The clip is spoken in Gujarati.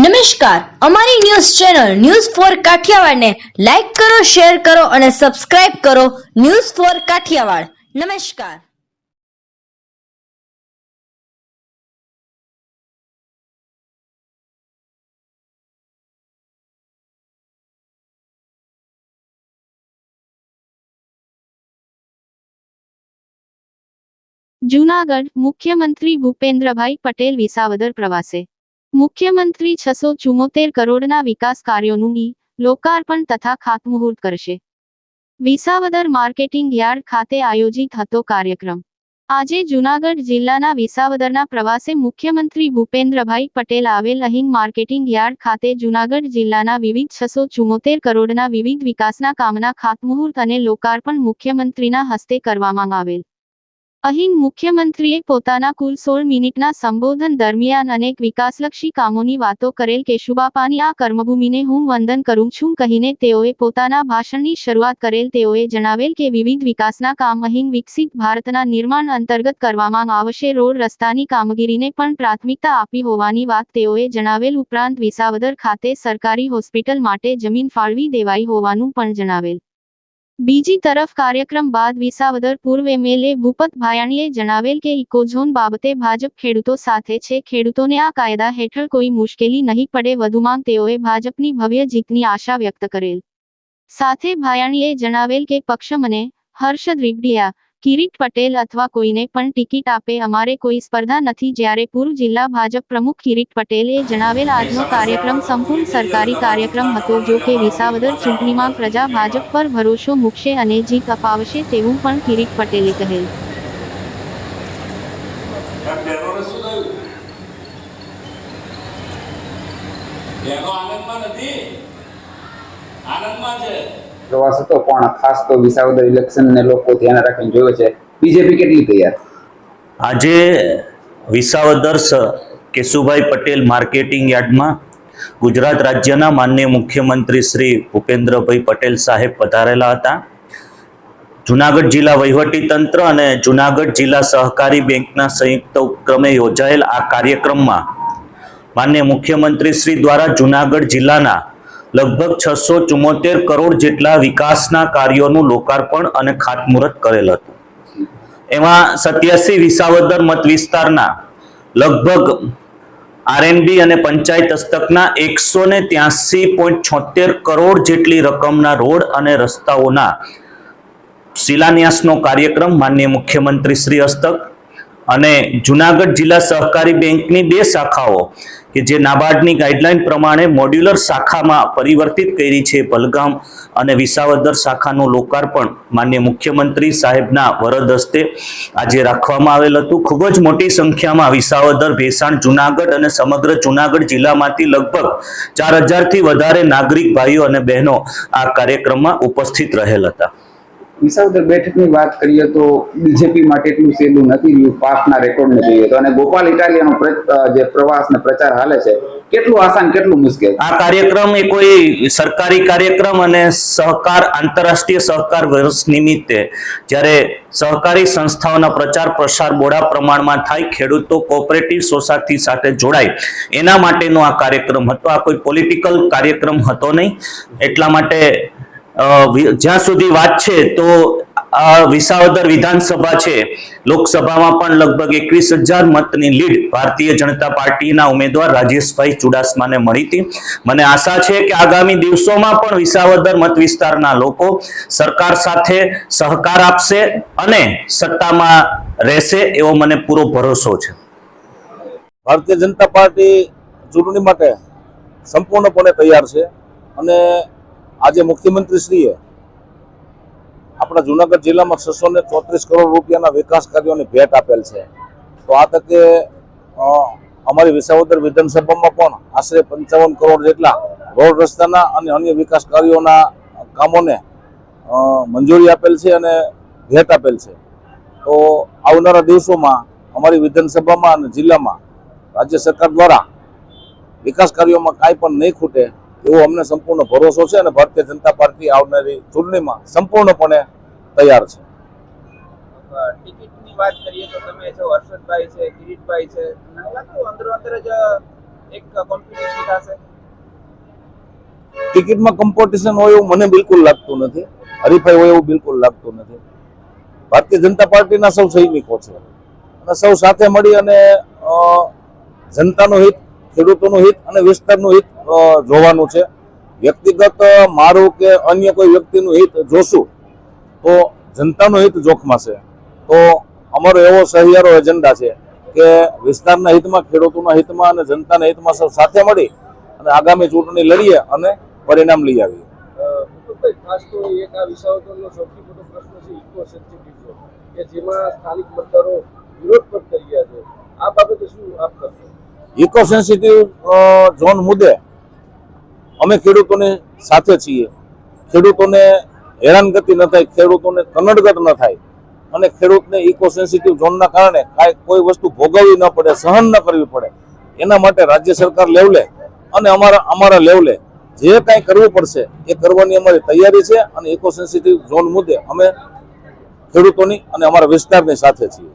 નમસ્કાર. અમારી ન્યૂઝ ચેનલ ન્યૂઝ ફોર કાઠિયાવાડને લાઈક કરો, શેર કરો અને સબસ્ક્રાઇબ કરો ન્યૂઝ ફોર કાઠિયાવાડ. નમસ્કાર. જૂનાગઢ મુખ્યમંત્રી ભૂપેન્દ્રભાઈ પટેલ વિસાવદર પ્રવાસે મુખ્યમંત્રી છસો ચુમ્મોતેર કરોડના વિકાસ કાર્યોનું લોકાર્પણ તથા ખાતમુહૂર્ત કરશે. વિસાવદર માર્કેટિંગ યાર્ડ ખાતે આયોજિત હતો કાર્યક્રમ. આજે જૂનાગઢ જિલ્લાના વિસાવદરના પ્રવાસે મુખ્યમંત્રી ભૂપેન્દ્રભાઈ પટેલ આવેલ અહીં માર્કેટિંગ યાર્ડ ખાતે જૂનાગઢ જિલ્લાના વિવિધ છસો ચુમ્મોતેર કરોડના વિવિધ વિકાસના કામના ખાતમુહૂર્ત અને લોકાર્પણ મુખ્યમંત્રીના હસ્તે કરવામાં આવેલ. અહીં મુખ્યમંત્રીએ પોતાના કુલ સોળ મિનિટના સંબોધન દરમિયાન અનેક વિકાસલક્ષી કામોની વાતો કરેલ કેશુબાપાની આ કર્મભૂમિને હું વંદન કરું છું કહીને તેઓએ પોતાના ભાષણની શરૂઆત કરેલ તેઓએ જણાવેલ કે વિવિધ વિકાસના કામ અહીં વિકસિત ભારતના નિર્માણ અંતર્ગત કરવામાં આવશે. રોડ રસ્તાની કામગીરીને પણ પ્રાથમિકતા આપી હોવાની વાત તેઓએ જણાવેલ ઉપરાંત વિસાવદર ખાતે સરકારી હોસ્પિટલ માટે જમીન ફાળવી દેવાઈ હોવાનું પણ જણાવેલ. બીજી તરફ કાર્યક્રમ બાદ વિસાવદર પૂર્વ એમએલએ ભૂપત ભાયાણીએ જણાવેલ કે ઇકોઝોન બાબતે ભાજપ ખેડૂતો સાથે છે. ખેડૂતોને આ કાયદા હેઠળ કોઈ મુશ્કેલી નહીં પડે. વધુમાં તેઓએ ભાજપની ભવ્ય જીતની આશા વ્યક્ત કરેલ. સાથે ભાયાણીએ જણાવેલ કે પક્ષ મને હર્ષદ રીબડિયા કિરીટ પટેલ અથવા કોઈને પણ ટિકિટ આપે, અમારે કોઈ સ્પર્ધા નથી. જ્યારે પૂર્વ જિલ્લા ભાજપ પ્રમુખ કિરીટ પટેલે જણાવેલ આજનો કાર્યક્રમ સંપૂર્ણ સરકારી કાર્યક્રમ હતો. જો કે વિસાવદર ચૂંટણીમાં પ્રજા ભાજપ પર ભરોસો મૂકશે અને જીત અપાવશે તેવું પણ કિરીટ પટેલે કહેલ. આનંદમાં છે. પ્રવાસ હતો, પણ ખાસ તો વિસાવદર ઇલેક્શન ને લોકો ધ્યાન રાખીને જોયો છે. બીજેપી કેટલી તૈયાર? આજે વિસાવદર કેશુભાઈ પટેલ માર્કેટિંગ યાર્ડમાં ગુજરાત રાજ્યના માનનીય મુખ્યમંત્રી શ્રી ભૂપેન્દ્રભાઈ પટેલ સાહેબ પધારેલા હતા. જુનાગઢ જિલ્લા વહીવટી તંત્ર અને જુનાગઢ જિલ્લા સહકારી બેંકના સંયુક્ત ઉપક્રમે યોજાયેલ આ કાર્યક્રમમાં માન્ય મુખ્યમંત્રી શ્રી દ્વારા જુનાગઢ જિલ્લાના લગભગ છસો ચુમ્મોતેર કરોડ જેટલા વિકાસના કાર્યોનું લોકાર્પણ અને ખાતમુહૂર્ત કરેલ હતું. એમાં સત્યાસી વિસાવદર મત વિસ્તારના લગભગ આરએનબી અને પંચાયત હસ્તકના એકસો ને ત્યાસી પોઈન્ટ છોતેર કરોડ જેટલી રકમના રોડ અને રસ્તાઓના શિલાન્યાસનો કાર્યક્રમ માન્ય મુખ્યમંત્રી શ્રી હસ્તક અને જુનાગઢ જિલ્લા સહકારી બેંકની બે શાખાઓ કે જે નાબાર્ડની ગાઈડલાઇન પ્રમાણે મોડ્યુલર શાખામાં પરિવર્તિત કરી છે પલગામ અને વિસાવદર શાખાનું લોકાર્પણ માન્ય મુખ્યમંત્રી સાહેબના વરદ હસ્તે આજે રાખવામાં આવેલ હતું. ખૂબ જ મોટી સંખ્યામાં વિસાવદર, ભેસાણ, જુનાગઢ અને સમગ્ર જુનાગઢ જિલ્લામાંથી લગભગ ચાર હજારથી વધારે નાગરિક ભાઈઓ અને બહેનો આ કાર્યક્રમમાં ઉપસ્થિત રહેલ હતા. વિસાવદર બેઠકની વાત કરીએ તો બીજેપી માટે એટલું સહેલું નથી રહ્યું પાસના રેકોર્ડને જોઈએ તો. અને ગોપાલ ઇટાલિયાનો જે પ્રવાસ ને પ્રચાર હાલે છે, કેટલું આસાન, કેટલું મુશ્કેલ? આ કાર્યક્રમ એ કોઈ સરકારી કાર્યક્રમ અને સહકાર, આંતરરાષ્ટ્રીય સહકાર વર્ષ નિમિત્તે જ્યારે સહકારી સંસ્થાઓના પ્રચાર પ્રસાર બોડા પ્રમાણમાં થાય, ખેડૂતો કોઓપરેટિવ સોસાયટી સાથે જોડાય, એના માટેનો આ કાર્યક્રમ હતો. આ કોઈ પોલિટિકલ કાર્યક્રમ હતો નહીં. એટલા માટે જ્યાં સુધી વાત છે, તો આ વિસાવદર વિધાનસભા છે. લોકસભામાં પણ લગભગ એકવીસ હજાર મતની લીડ ભારતીય જનતા પાર્ટીના ઉમેદવાર રાજેશભાઈ ચુડાસમાને મળી હતી. મને આશા છે કે આગામી દિવસોમાં પણ વિસાવદર મત વિસ્તારના લોકો સરકાર સાથે સહકાર આપશે અને સત્તામાં રહેશે એવો મને પૂરો ભરોસો છે. ભારતીય જનતા પાર્ટી ચૂંટણી માટે સંપૂર્ણપણે તૈયાર છે અને આજે મુખ્યમંત્રીશ્રીએ આપણા જુનાગઢ જિલ્લામાં છસો ને ચોત્રીસ કરોડ રૂપિયાના વિકાસ કાર્યોની ભેટ આપેલ છે. તો આ તકે અમારી વિસાવદર વિધાનસભામાં પણ આશરે પંચાવન કરોડ જેટલા રોડ રસ્તાના અને અન્ય વિકાસ કાર્યોના કામોને મંજૂરી આપેલ છે અને ભેટ આપેલ છે. તો આવનારા દિવસોમાં અમારી વિધાનસભામાં અને જિલ્લામાં રાજ્ય સરકાર દ્વારા વિકાસ કાર્યોમાં કાંઈ પણ નહીં ખૂટે એવો અમને સંપૂર્ણ ભરોસો છે અને ભારતીય જનતા પાર્ટી આવનારી ચૂંટણીમાં સંપૂર્ણપણે તૈયાર છે. ટિકિટની વાત કરીએ તો તમે છો હર્ષદભાઈ છે કિરીટભાઈ છે અંદરો અંદર જ એક કોમ્પિટિશન થશે. ટિકિટમાં કોમ્પિટિશન હોય એવું મને બિલકુલ લાગતું નથી. હરીફાઈ હોય એવું બિલકુલ લાગતું નથી. ભારતીય જનતા પાર્ટીના સૌ સૈનિકો છે. અને સૌ સાથે મળી અને જનતાનું હિત ખેડૂતોનું હિત અને વિસ્તારનું હિત જોવાનું છે. વ્યક્તિગત મારું કે અન્ય કોઈ વ્યક્તિનું હિત જોશું, તો જનતાનું હિત જોખમાં છે. તો અમારો એવો સહિયારો એજન્ડા છે કે વિસ્તારના હિતમાં, ખેડૂતોના હિતમાં અને જનતાના હિતમાં સૌ સાથે મળી અને આગામી ચૂંટણી લડીએ અને પરિણામ લઈ આવીએ. ખાસ તો સૌથી મોટો પ્રશ્ન છે કે જેમાં સ્થાનિક મતદારો વિરોધ પણ છે. આ બાબતે શું આપ કરશો? ઇકો સેન્સિટિવ ઝોન મુદ્દે અમે ખેડૂતોની સાથે છીએ. ખેડૂતોને હેરાનગતિ ન થાય, ખેડૂતોને કનડગત ન થાય અને ખેડૂતને ઇકો સેન્સિટિવ ઝોનના કારણે કાંઈ કોઈ વસ્તુ ભોગવવી ન પડે, સહન ન કરવી પડે. એના માટે રાજ્ય સરકાર લેવલે અને અમારા અમારા લેવલે જે કાંઈ કરવું પડશે એ કરવાની અમારી તૈયારી છે અને ઇકો સેન્સિટિવ ઝોન મુદ્દે અમે ખેડૂતોની અને અમારા વિસ્તારની સાથે છીએ.